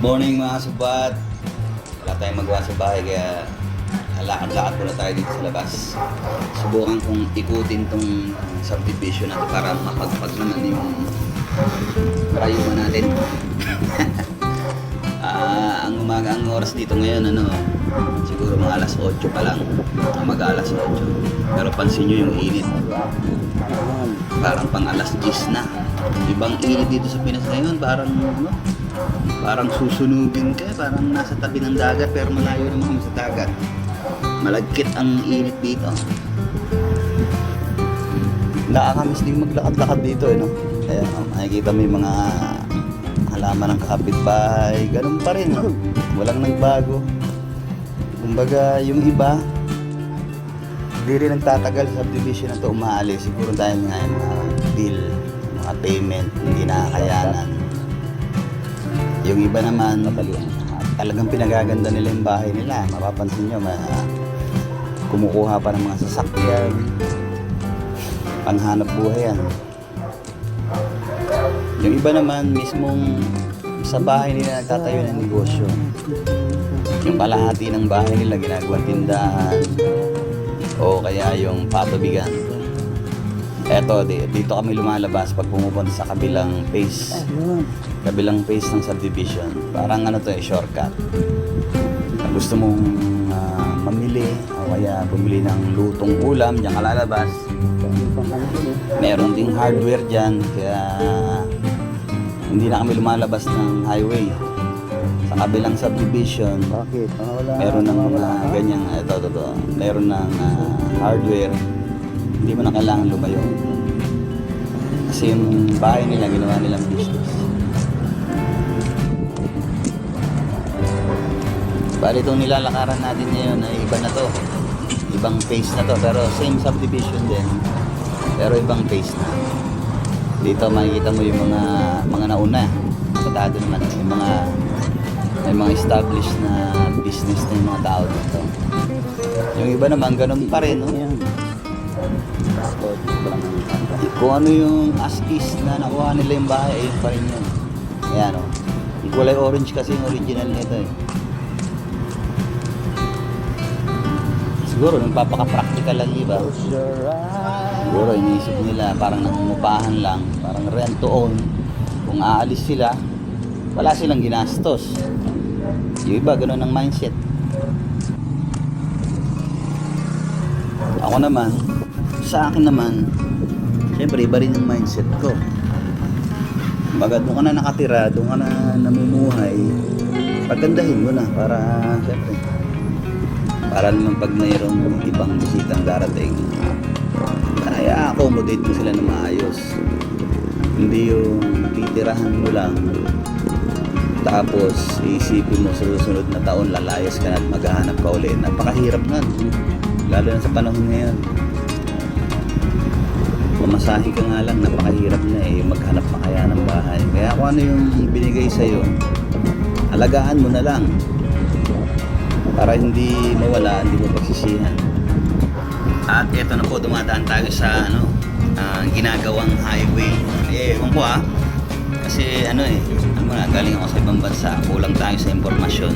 Morning mga subat. Wala tayong magawa sa bahay kaya lakad-lakad muna tayo dito sa labas. Subukan kong ikutin tong subdivision natin para mapagpag naman yung rayuan natin. Ah, ang umaga ang oras dito ngayon ano, siguro mga alas 8 pa lang. Mag alas 8. Pero pansin nyo yung init. Parang pang alas 10 na. Ibang init dito sa Pinas ngayon, parang ano, parang susunugin ka, parang nasa tabi ng dagat pero malayo naman kami sa dagat. Malagkit ang init dito. Nakakamiss din maglakad-lakad dito, eh, no? Kaya oh, makikita mo yung mga halaman ng kapitbahay, ganun pa rin. no? Walang nagbago. Kumbaga, yung iba, hindi rin nagtatagal sa subdivision na to umaalis. Siguro dahil nga yung mga bill, mga payment, hindi nakakayanan. Yung iba naman, talagang pinagaganda nila yung bahay nila. Mapapansin nyo, ma kumukuha pa ng mga sasakyan. Panghanap buhay yan. Yung iba naman, mismong sa bahay nila nagtatayo ng negosyo. Yung kalahati ng bahay nila ginagawang tindahan o kaya yung patubigan. Eto, di- dito kami lumalabas pag pumupunta sa kabilang phase. Kabilang phase ng subdivision. Parang ano to eh, shortcut. Kung gusto mong ah, mamili o kaya bumili ng lutong ulam, diyan ka lalabas. Meron ding hardware dyan, kaya hindi na kami lumalabas ng highway. Sa kabilang subdivision, Bakit? Ah, meron ng mga wala. ganyang, ito, ito, ito. Meron ng ah, hardware. Hindi mo na kailangan lumayo. Kasi yung bahay nila, ginawa nilang business. Bali itong nilalakaran natin ngayon ay iba na to. Ibang phase na to. Pero same subdivision din. Pero ibang phase na. Dito makikita mo yung mga mga nauna. Patado naman. Yung mga may mga established na business yung mga tao dito. Yung iba naman, ganun pa rin. No? Yan. Kung ano yung askis na nakuha nila yung bahay, ayun pa rin yun. Ayan o. Yung kulay orange kasi yung original nito eh. Siguro, nung papaka-practical lang iba. Siguro, iniisip nila, parang nangungupahan lang, parang rent to own. Kung aalis sila, wala silang ginastos. Yung iba, ganun ang mindset. Ako naman, sa akin naman, syempre iba rin yung mindset ko. Baga doon ka na nakatira, doon ka na namumuhay, pagandahin mo na para, syempre, para naman pag mayroong ibang bisitang darating, kaya accommodate mo sila na maayos. Hindi yung titirahan mo lang, tapos iisipin mo sa susunod na taon lalayas ka na at maghahanap ka ulit. Napakahirap nun. Lalo na sa panahon ngayon. Pamasahe ka nga lang, napakahirap na eh. Maghanap pa kaya ng bahay. Kaya kung ano yung binigay sa'yo, alagaan mo na lang. Para hindi mawala, hindi mo pagsisihan. At eto na po, dumadaan tayo sa ano, ah, ginagawang highway. Eh, ewan ko ah. Kasi ano eh, ano na, galing ako sa ibang bansa, kulang tayo sa impormasyon.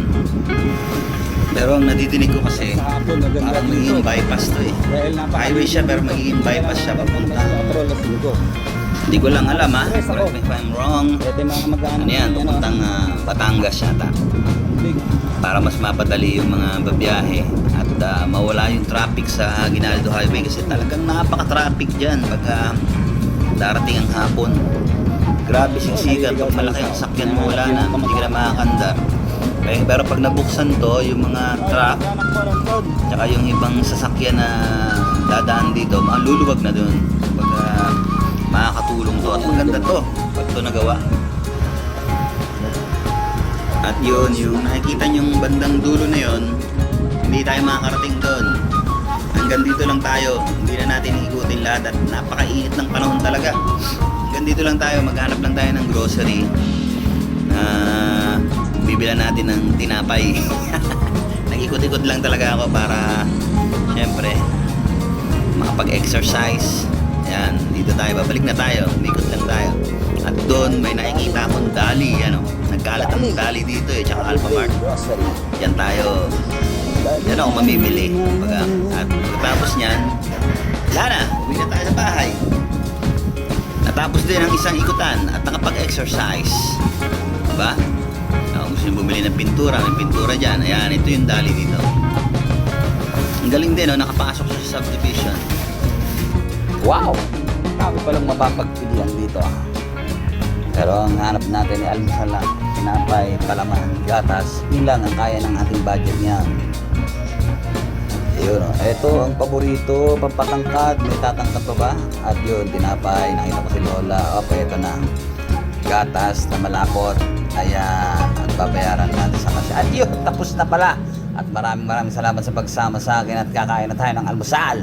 Pero ang nadidinig ko kasi, parang magiging bypass to eh. Highway siya pero magiging bypass siya papunta. Hindi ko lang alam ha, correct me if I'm wrong. Ano yan, papuntang ah, Batangas yata. Para mas mapadali yung mga babiyahe at ah, mawala yung traffic sa Ginaldo Highway kasi talagang napaka-traffic dyan pag ah, darating ang hapon. Grabe siksikan, pag malaki ang sakyan mo wala na, hindi ka na makakandar. Eh, pero pag nabuksan to, yung mga truck. Tsaka yung ibang sasakyan na dadaan dito, maluluwag na dun. Kumbaga, makakatulong to at maganda to pag to nagawa. At yun, yung nakikita yung bandang dulo na yun, hindi tayo makakarating doon. Hanggang dito lang tayo, hindi na natin ikutin lahat at napakainit ng panahon talaga. Hanggang dito lang tayo, maghanap lang tayo ng grocery na bibilan natin ng tinapay. Nag-ikot-ikot lang talaga ako para syempre makapag-exercise. Yan, dito tayo, babalik na tayo, umikot lang tayo. At doon may nakikita akong dali, ano, nagkalat ang dali dito eh, tsaka Alphamart. Grocery. Yan tayo. Yan ako mamimili. Kumbaga. At pagkatapos niyan, wala na. Uwi na tayo sa bahay. Natapos din ang isang ikutan at nakapag-exercise. Diba? Gusto nyo bumili ng pintura, may pintura dyan. Ayan, ito yung dali dito. Ang galing din, no? nakapasok siya sa subdivision. Wow! Bago pa lang mapapagpilian dito ah. Pero ang hanap natin ay almusal lang. Tinapay, palaman, gatas. Yun lang ang kaya ng ating budget niyan. Yun, oh. ito ang paborito, pampatangkad, may tatangkad pa ba? At yun, tinapay, nakita ko si Lola. Okay, ito na. Gatas na malapot. Ayan, at babayaran natin sa kasya. At yun, tapos na pala. At maraming maraming salamat sa pagsama sa akin at kakain na tayo ng almusal.